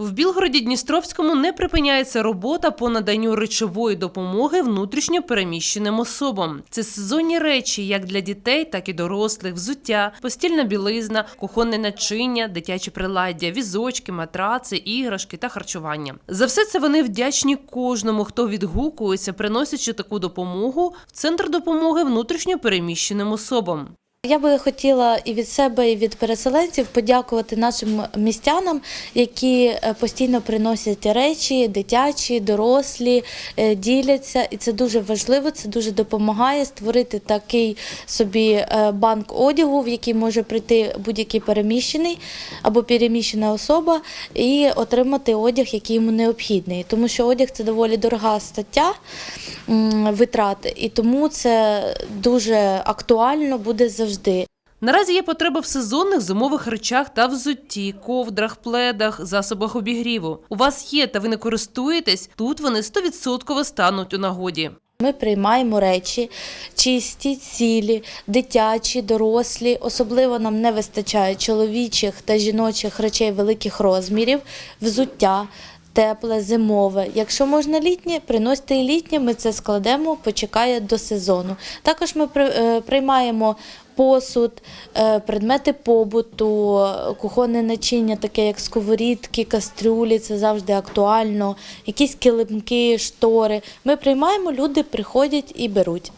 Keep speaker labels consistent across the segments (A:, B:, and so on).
A: В Білгороді Дністровському не припиняється робота по наданню речової допомоги внутрішньо переміщеним особам. Це сезонні речі як для дітей, так і дорослих, взуття, постільна білизна, кухонне начиння, дитячі приладдя, візочки, матраци, іграшки та харчування. За все це вони вдячні кожному, хто відгукується, приносячи таку допомогу в центр допомоги внутрішньо переміщеним особам.
B: Я би хотіла і від себе, і від переселенців подякувати нашим містянам, які е, постійно приносять речі, дитячі, дорослі, е, діляться. І це дуже важливо, це дуже допомагає створити такий собі е, банк одягу, в який може прийти будь-який переміщений або переміщена особа, і отримати одяг, який йому необхідний. Тому що одяг це доволі дорога стаття витрат, і тому це дуже актуально буде завжди.
A: Наразі є потреба в сезонних зимових речах та взутті, ковдрах, пледах, засобах обігріву. У вас є та ви не користуєтесь, тут вони 100% стануть у нагоді.
B: Ми приймаємо речі чисті, цілі, дитячі, дорослі. Особливо нам не вистачає чоловічих та жіночих речей великих розмірів, взуття. Тепле, зимове. Якщо можна літнє, приносьте і літнє, ми це складемо, почекає до сезону. Також ми е, приймаємо посуд, е, предмети побуту, кухонне начиння, таке як сковорідки, кастрюлі, це завжди актуально, якісь килимки, штори. Ми приймаємо, люди приходять і беруть.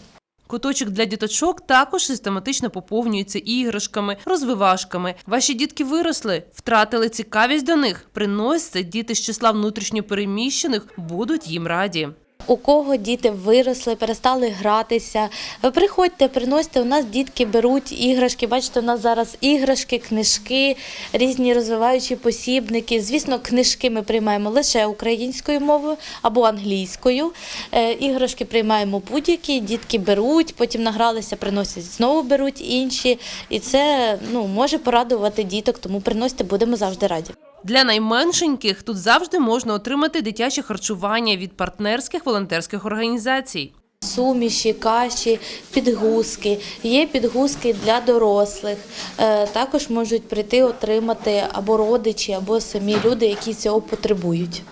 A: Куточок для діточок також систематично поповнюється іграшками, розвивашками. Ваші дітки виросли, втратили цікавість до них. Приносьте діти з числа внутрішньопереміщених будуть їм раді.
B: У кого діти виросли, перестали гратися. Приходьте, приносьте. У нас дітки беруть іграшки. Бачите, у нас зараз іграшки, книжки, різні розвиваючі посібники. Звісно, книжки ми приймаємо лише українською мовою або англійською. Е, Іграшки приймаємо будь-які, дітки беруть, потім награлися, приносять знову беруть інші. І це ну, може порадувати діток, тому приносьте, будемо завжди раді.
A: Для найменшеньких тут завжди можна отримати дитяче харчування від партнерських волонтерських організацій.
B: Суміші, каші, підгузки. Є підгузки для дорослих. Е, Також можуть прийти отримати або родичі, або самі люди, які цього потребують.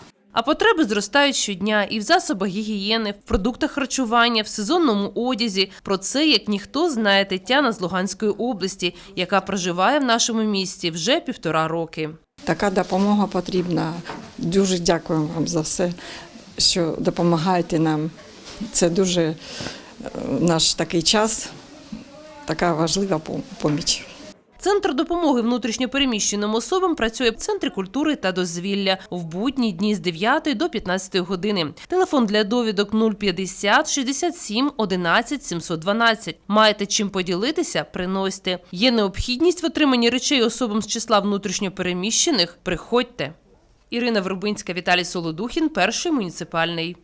A: А потреби зростають щодня і в засобах гігієни, в продуктах харчування, в сезонному одязі. Про це як ніхто знає Тетяна з Луганської області, яка проживає в нашому місті вже півтора роки.
C: Така допомога потрібна. Дуже дякуємо вам за все, що допомагаєте нам. Це дуже е, наш такий час, така важлива поміч.
A: Центр допомоги внутрішньопереміщеним особам працює в центрі культури та дозвілля в будні дні з 9 до 15 години. Телефон для довідок 050 67 11 712. Маєте чим поділитися? Приносьте. Є необхідність в отриманні речей особам з числа внутрішньопереміщених? Приходьте. Ірина Вербинська, Віталій Солодухін, перший муніципальний.